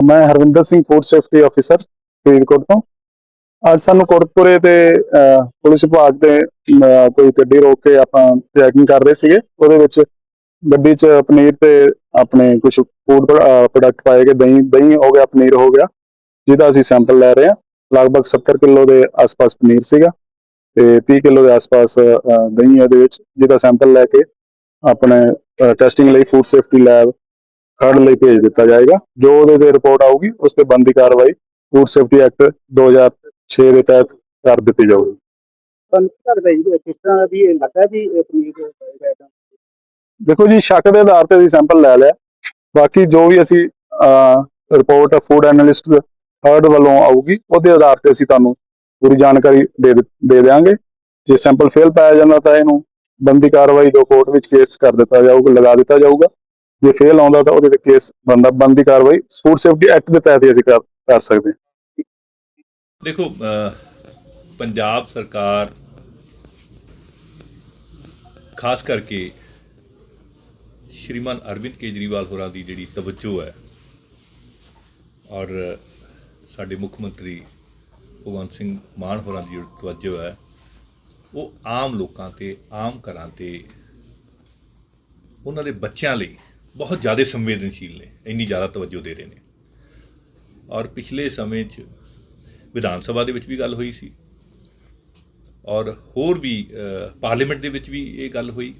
ਮੈਂ Harvinder Singh food safety officer Faridkot ਤੋਂ। ਅੱਜ ਸਾਨੂੰ ਕੋਟਪੁਰੇ ਤੇ ਪੁਲਿਸ ਵਿਭਾਗ ਦੇ ਕੋਈ ਗੱਡੀ ਰੋਕ ਕੇ ਆਪਾਂ ਚੈਕਿੰਗ ਕਰ ਰਹੇ ਸੀਗੇ। ਉਹਦੇ ਵਿੱਚ ਗੱਡੀ 'ਚ ਪਨੀਰ ਤੇ ਆਪਣੇ ਕੁਝ ਫੂਡ ਪ੍ਰੋਡਕਟ ਪਾਏ ਗਏ। ਦਹੀਂ ਦਹੀਂ ਹੋ ਗਿਆ, ਪਨੀਰ ਹੋ ਗਿਆ, ਜਿਹਦਾ ਅਸੀਂ ਸੈਂਪਲ ਲੈ ਰਹੇ ਹਾਂ। ਲਗਭਗ 70 ਕਿਲੋ ਦੇ ਆਸ-ਪਾਸ ਪਨੀਰ ਸੀਗਾ ਤੇ 30 ਕਿਲੋ ਦੇ ਆਸ-ਪਾਸ ਦਹੀਂ ਹੈ ਇਹਦੇ ਵਿੱਚ, ਜਿਹਦਾ ਸੈਂਪਲ ਲੈ ਕੇ ਆਪਣੇ ਟੈਸਟਿੰਗ ਲਈ ਫੂਡ ਸੇਫਟੀ ਲੈਬ ਖਰੜ ਲਈ ਭੇਜ ਦਿੱਤਾ ਜਾਏਗਾ। ਜੋ ਉਹਦੇ ਤੇ ਰਿਪੋਰਟ ਆਊਗੀ ਉਸ ਤੇ ਬੰਦੀ ਕਾਰਵਾਈ ਫੂਡ ਸੇਫਟੀ ਐਕਟ 2006 ਦੇ ਤਹਿਤ ਕਰ ਦਿੱਤੀ ਜਾਊਗੀ? ਦੇਖੋ ਜੀ ਸ਼ੱਕ ਦੇ ਆਧਾਰ ਤੇ ਅਸੀਂ ਸੈਂਪਲ ਲੈ ਲਿਆ। ਬਾਕੀ ਜੋ ਵੀ ਅਸੀਂ ਰਿਪੋਰਟ ਫੂਡ ਐਨਾਲਿਸਟ ਥਰਡ ਵੱਲੋਂ ਆਊਗੀ ਉਹਦੇ ਆਧਾਰ ਤੇ ਅਸੀਂ ਤੁਹਾਨੂੰ ਪੂਰੀ ਜਾਣਕਾਰੀ ਦੇ ਦਿੱ- ਦੇ ਦੇਵਾਂਗੇ ਜੇ ਸੈਂਪਲ ਫੇਲ ਪਾਇਆ ਜਾਂਦਾ ਤਾਂ ਇਹਨੂੰ ਬੰਦੀ ਕਾਰਵਾਈ ਜੋ ਕੋਰਟ ਵਿੱਚ ਕੇਸ ਕਰ ਦਿੱਤਾ ਜਾਊਗਾ ਲਗਾ ਦਿੱਤਾ ਜਾਊਗਾ। ਜੇ ਫੇਲ ਆਉਂਦਾ ਤਾਂ ਉਹਦੇ ਤੇ ਕੇਸ ਬੰਦਾ ਬੰਦੀ ਕਾਰਵਾਈ ਫੂਡ ਸੇਫਟੀ ਐਕਟ ਦੇ ਤਹਿਤ ਹੀ ਅਸੀਂ ਕਰ ਸਕਦੇ ਹਾਂ। ਦੇਖੋ ਪੰਜਾਬ ਸਰਕਾਰ ਖਾਸ ਕਰਕੇ ਸ਼੍ਰੀਮਾਨ ਅਰਵਿੰਦ ਕੇਜਰੀਵਾਲ ਹੋਰਾਂ ਦੀ ਜਿਹੜੀ ਤਵੱਜੋ ਹੈ ਔਰ ਸਾਡੇ ਮੁੱਖ ਮੰਤਰੀ ਭਗਵੰਤ ਸਿੰਘ ਮਾਨ ਹੋਰਾਂ ਦੀ ਜਿਹੜੀ ਤਵੱਜੋ ਹੈ, ਉਹ ਆਮ ਲੋਕਾਂ ਤੇ, ਆਮ ਘਰਾਂ ਤੇ, ਉਹਨਾਂ ਦੇ ਬੱਚਿਆਂ ਲਈ ਬਹੁਤ ਜ਼ਿਆਦਾ ਸੰਵੇਦਨਸ਼ੀਲ ਨੇ, ਇੰਨੀ ਜ਼ਿਆਦਾ ਤਵੱਜੋ ਦੇ ਰਹੇ ਨੇ। ਔਰ ਪਿਛਲੇ ਸਮੇਂ 'ਚ ਵਿਧਾਨ ਸਭਾ ਦੇ ਵਿੱਚ ਵੀ ਗੱਲ ਹੋਈ ਸੀ। ਔਰ ਹੋਰ ਵੀ ਪਾਰਲੀਮੈਂਟ ਦੇ ਵਿੱਚ ਵੀ ਇਹ ਗੱਲ ਹੋਈ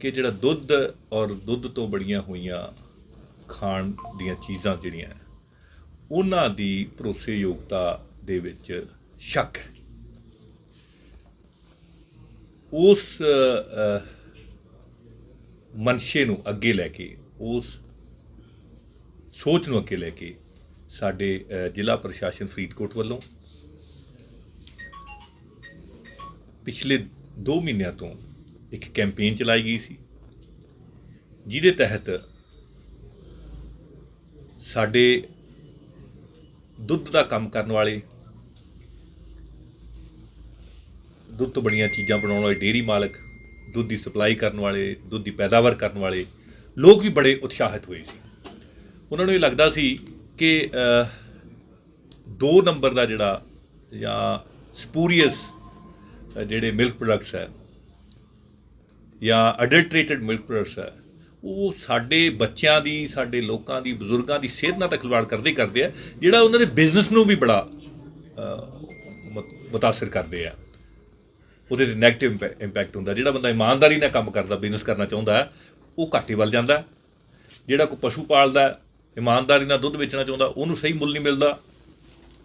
ਕਿ ਜਿਹੜਾ ਦੁੱਧ ਔਰ ਦੁੱਧ ਤੋਂ ਬੜੀਆਂ ਹੋਈਆਂ ਖਾਣ ਦੀਆਂ ਚੀਜ਼ਾਂ ਜਿਹੜੀਆਂ, ਉਹਨਾਂ ਦੀ ਭਰੋਸੇਯੋਗਤਾ ਦੇ ਵਿੱਚ ਸ਼ੱਕ ਹੈ। ਉਸ ਮਨਸ਼ੇ ਨੂੰ ਅੱਗੇ ਲੈ ਕੇ, ਉਸ ਸੋਚ ਨੂੰ ਅੱਗੇ ਲੈ ਕੇ ਸਾਡੇ ਜ਼ਿਲ੍ਹਾ ਪ੍ਰਸ਼ਾਸਨ ਫਰੀਦਕੋਟ ਵੱਲੋਂ ਪਿਛਲੇ 2 ਮਹੀਨਿਆਂ ਤੋਂ ਇੱਕ ਕੈਂਪੇਨ ਚਲਾਈ ਗਈ ਸੀ, ਜਿਹਦੇ ਤਹਿਤ ਸਾਡੇ ਦੁੱਧ ਦਾ ਕੰਮ ਕਰਨ ਵਾਲੇ, ਦੁੱਧ ਤੋਂ ਬਣੀਆਂ ਚੀਜ਼ਾਂ ਬਣਾਉਣ ਵਾਲੇ ਡੇਅਰੀ ਮਾਲਕ ਦੁੱਧ ਦੀ ਸਪਲਾਈ ਕਰਨ ਵਾਲੇ ਦੁੱਧ ਦੀ ਪੈਦਾਵਾਰ ਕਰਨ ਵਾਲੇ ਲੋਕ ਵੀ ਬੜੇ ਉਤਸ਼ਾਹਿਤ ਹੋਏ ਸੀ। ਉਹਨਾਂ ਨੂੰ ਇਹ ਲੱਗਦਾ ਸੀ ਕਿ ਅਹ, ਦੋ ਨੰਬਰ ਦਾ ਜਿਹੜਾ ਜਾਂ ਸਪੂਰੀਅਸ ਜਿਹੜੇ ਮਿਲਕ ਪ੍ਰੋਡਕਟਸ ਹੈ ਜਾਂ ਅਡਲਟਰੇਟਡ ਮਿਲਕ ਪ੍ਰੋਡਕਟਸ ਹੈ ਉਹ ਸਾਡੇ ਬੱਚਿਆਂ ਦੀ ਸਾਡੇ ਲੋਕਾਂ ਦੀ ਬਜ਼ੁਰਗਾਂ ਦੀ ਸਿਹਤ ਨਾਲ ਤਾਂ ਖਿਲਵਾੜ ਕਰਦੇ ਕਰਦੇ ਆ ਜਿਹੜਾ ਉਹਨਾਂ ਦੇ ਬਿਜ਼ਨਸ ਨੂੰ ਵੀ ਬੜਾ ਅਹ, ਮੁਤ- ਕਰਦੇ ਆ ਉਹਦੇ ਤੇ 네ਗੇਟਿਵ ਇੰਪੈਕਟ ਹੁੰਦਾ। ਜਿਹੜਾ ਬੰਦਾ ਇਮਾਨਦਾਰੀ ਨਾਲ ਕੰਮ ਕਰਦਾ ਬਿਜ਼ਨਸ ਕਰਨਾ ਚਾਹੁੰਦਾ ਹੈ ਉਹ ਘਾਟੇ ਵੱਲ ਜਾਂਦਾ। ਜਿਹੜਾ ਕੋਈ ਪਸ਼ੂ ਪਾਲਦਾ, ਇਮਾਨਦਾਰੀ ਨਾਲ ਦੁੱਧ ਵੇਚਣਾ ਚਾਹੁੰਦਾ, ਉਹਨੂੰ ਸਹੀ ਮੁੱਲ ਨਹੀਂ ਮਿਲਦਾ।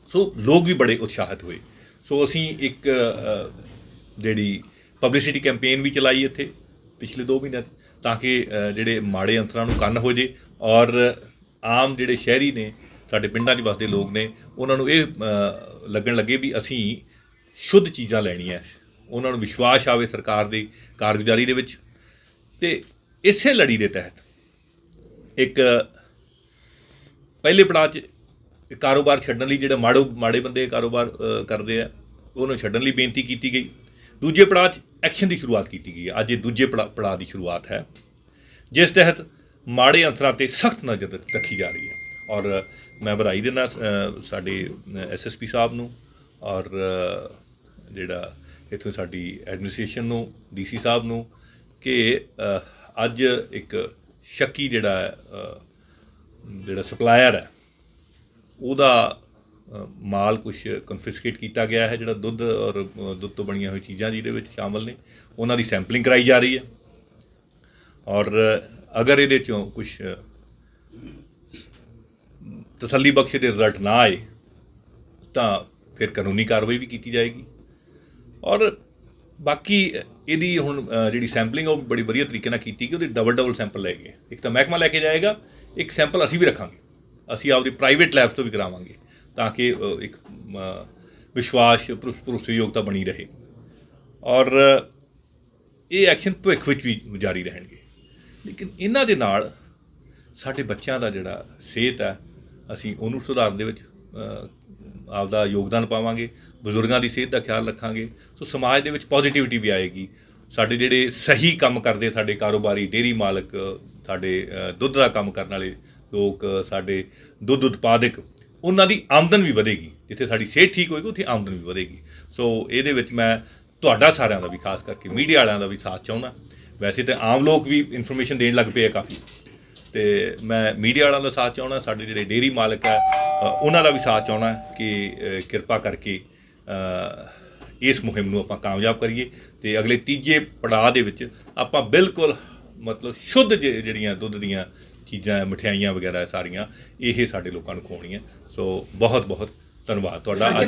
ਸੋ ਲੋਕ ਵੀ ਬੜੇ ਉਤਸ਼ਾਹਿਤ ਹੋਏ। ਸੋ ਅਸੀਂ ਇੱਕ ਜਿਹੜੀ ਪਬਲਿਸਿਟੀ ਕੈਂਪੇਨ ਵੀ ਚਲਾਈ ਇੱਥੇ ਪਿਛਲੇ 2 ਮਹੀਨਿਆਂ ਤਾਂ ਕਿ ਜਿਹੜੇ ਮਾੜੇ ਅੰਤਰਾਂ ਨੂੰ ਕੰਨ ਹੋ ਜੇ। ਔਰ ਆਮ ਜਿਹੜੇ ਸ਼ਹਿਰੀ ਨੇ, ਸਾਡੇ ਪਿੰਡਾਂ 'ਚ ਵਸਦੇ ਲੋਕ ਨੇ, ਉਹਨਾਂ ਨੂੰ ਇਹ ਲੱਗਣ ਲੱਗੇ ਵੀ ਅਸੀਂ ਸ਼ੁੱਧ ਚੀਜ਼ਾਂ ਲੈਣੀਆਂ। ਉਹਨਾਂ ਨੂੰ ਵਿਸ਼ਵਾਸ ਆਵੇ ਸਰਕਾਰ ਦੀ ਕਾਰਗੁਜ਼ਾਰੀ ਦੇ ਵਿੱਚ। ਤੇ ਇਸੇ ਲੜੀ ਦੇ ਤਹਿਤ ਇੱਕ ਪਹਿਲੇ ਪੜਾਅ 'ਚ ਕਾਰੋਬਾਰ ਛੱਡਣ ਲਈ ਜਿਹੜੇ ਮਾੜੇ ਮਾੜੇ ਬੰਦੇ ਕਾਰੋਬਾਰ ਕਰਦੇ ਆ ਉਹਨੂੰ ਛੱਡਣ ਲਈ ਬੇਨਤੀ ਕੀਤੀ ਗਈ। ਦੂਜੇ ਪੜਾਅ 'ਚ ਐਕਸ਼ਨ ਦੀ ਸ਼ੁਰੂਆਤ ਕੀਤੀ ਗਈ ਹੈ। ਅੱਜ ਇਹ ਦੂਜੇ ਪੜਾ- ਪੜਾਅ ਦੀ ਸ਼ੁਰੂਆਤ ਹੈ। ਜਿਸ ਤਹਿਤ ਮਾੜੇ ਅੰਤਰਾਂ ਤੇ ਸਖਤ ਨਜ਼ਰ ਰੱਖੀ ਜਾ ਰਹੀ ਹੈ। ਔਰ ਮੈਂ ਵਧਾਈ ਦਿੰਦਾ ਅ, ਸਾਡੇ ਐਸਐਸਪੀ ਸਾਹਿਬ ਨੂੰ ਔਰ ਜਿਹੜਾ ਇੱਥੋਂ ਸਾਡੀ ਐਡਮਿਨਿਸਟ੍ਰੇਸ਼ਨ ਨੂੰ ਡੀਸੀ ਸਾਹਿਬ ਨੂੰ ਕਿ ਅੱਜ ਇੱਕ ਸ਼ੱਕੀ ਜਿਹੜਾ ਜਿਹੜਾ ਸਪਲਾਇਰ ਹੈ, ਉਹਦਾ ਮਾਲ ਕੁਝ ਕਨਫਿਸਕੇਟ ਕੀਤਾ ਗਿਆ ਹੈ, ਜਿਹੜਾ ਦੁੱਧ ਔਰ ਦੁੱਧ ਤੋਂ ਬਣੀਆਂ ਹੋਈ ਚੀਜ਼ਾਂ ਜਿਹਦੇ ਵਿੱਚ ਸ਼ਾਮਲ ਨੇ, ਉਹਨਾਂ ਦੀ ਸੈਂਪਲਿੰਗ ਕਰਾਈ ਜਾ ਰਹੀ ਹੈ। ਔਰ, ਅਗਰ ਇਹਦੇ ਚੋਂ ਕੁਝ ਤਸੱਲੀ ਬਖਸ਼ ਦੇ ਰਿਜ਼ਲਟ ਨਾ ਆਏ, ਤਾਂ ਫਿਰ ਕਾਨੂੰਨੀ ਕਾਰਵਾਈ ਵੀ ਕੀਤੀ ਜਾਏਗੀ। ਔਰ ਬਾਕੀ ਇਹਦੀ ਹੁਣ ਜਿਹੜੀ ਸੈਂਪਲਿੰਗ ਉਹ ਬੜੀ ਵਧੀਆ ਤਰੀਕੇ ਨਾਲ ਕੀਤੀ ਕਿ ਉਹਦੇ ਡਬਲ ਡਬਲ ਸੈਂਪਲ ਲੈ ਗਏ। ਇੱਕ ਤਾਂ ਮਹਿਕਮਾ ਲੈ ਕੇ ਜਾਏਗਾ, ਇੱਕ ਸੈਂਪਲ ਅਸੀਂ ਵੀ ਰੱਖਾਂਗੇ। ਅਸੀਂ ਆਪਦੀ ਪ੍ਰਾਈਵੇਟ ਲੈਬਸ ਤੋਂ ਵੀ ਕਰਾਵਾਂਗੇ, ਤਾਂ ਕਿ ਇੱਕ ਵਿਸ਼ਵਾਸ, ਭਰੋਸ- ਭਰੋਸੇਯੋਗਤਾ ਬਣੀ ਰਹੇ। ਔਰ, ਇਹ ਐਕਸ਼ਨ ਭਵਿੱਖ ਵਿੱਚ ਵੀ ਜਾਰੀ ਰਹਿਣਗੇ। ਲੇਕਿਨ ਇਹਨਾਂ ਦੇ ਨਾਲ ਸਾਡੇ ਬੱਚਿਆਂ ਦਾ ਜਿਹੜਾ ਸਿਹਤ ਹੈ, ਅਸੀਂ ਉਹਨੂੰ ਸੁਧਾਰਨ ਦੇ ਵਿੱਚ ਆਪਦਾ ਯੋਗਦਾਨ ਪਾਵਾਂਗੇ, ਬਜ਼ੁਰਗਾਂ ਦੀ ਸਿਹਤ ਦਾ ਖਿਆਲ ਰੱਖਾਂਗੇ, ਸੋ ਸਮਾਜ ਦੇ ਵਿੱਚ ਪੋਜ਼ਿਟਿਵਿਟੀ ਵੀ ਆਏਗੀ। ਸਾਡੇ ਜਿਹੜੇ ਸਹੀ ਕੰਮ ਕਰਦੇ ਸਾਡੇ ਕਾਰੋਬਾਰੀ ਡੇਰੀ ਮਾਲਕ, ਸਾਡੇ ਦੁੱਧ ਦਾ ਕੰਮ ਕਰਨ ਵਾਲੇ ਲੋਕ, ਸਾਡੇ ਦੁੱਧ ਉਤਪਾਦਕ, ਉਹਨਾਂ ਦੀ ਆਮਦਨ ਵੀ ਵਧੇਗੀ। ਜਿੱਥੇ ਸਾਡੀ ਸਿਹਤ ਠੀਕ ਹੋਏਗੀ, ਉੱਥੇ ਆਮਦਨ ਵੀ ਵਧੇਗੀ। ਸੋ ਇਹਦੇ ਵਿੱਚ ਮੈਂ ਤੁਹਾਡਾ ਸਾਰਿਆਂ ਦਾ ਵੀ, ਖਾਸ ਕਰਕੇ ਮੀਡੀਆ ਵਾਲਿਆਂ ਦਾ ਵੀ ਸਾਥ ਚਾਹੁੰਦਾ। ਵੈਸੇ ਤਾਂ ਆਮ ਲੋਕ ਵੀ ਇਨਫੋਰਮੇਸ਼ਨ ਦੇਣ ਲੱਗ ਪਏ ਆ ਕਾਫੀ। ਤੇ ਮੈਂ ਮੀਡੀਆ ਵਾਲਿਆਂ ਦਾ ਸਾਥ ਚਾਹੁੰਦਾ, ਸਾਡੇ ਜਿਹੜੇ ਡੇਰੀ ਮਾਲਕ ਹੈ ਉਹਨਾਂ ਦਾ ਵੀ ਸਾਥ ਚਾਹੁੰਦਾ ਕਿ ਕਿਰਪਾ ਕਰਕੇ ਇਸ ਮੁਹਿੰਮ ਨੂੰ ਆਪਾਂ ਕਾਮਯਾਬ ਕਰੀਏ ਤੇ ਅਗਲੇ ਤੀਜੇ ਪੜਾਅ ਦੇ ਵਿੱਚ ਆਪਾਂ ਬਿਲਕੁਲ ਮਤਲਬ ਸ਼ੁੱਧ ਜਿ- ਜਿਹੜੀਆਂ ਦੁੱਧ ਦੀਆਂ ਚੀਜ਼ਾਂ, ਮਠਿਆਈਆਂ ਵਗੈਰਾ ਸਾਰੀਆਂ, ਇਹ ਸਾਡੇ ਲੋਕਾਂ ਨੂੰ ਖਵਾਉਣੀਆਂ। ਸੋ ਬਹੁਤ ਬਹੁਤ ਧੰਨਵਾਦ ਤੁਹਾਡਾ। ਅੱਜ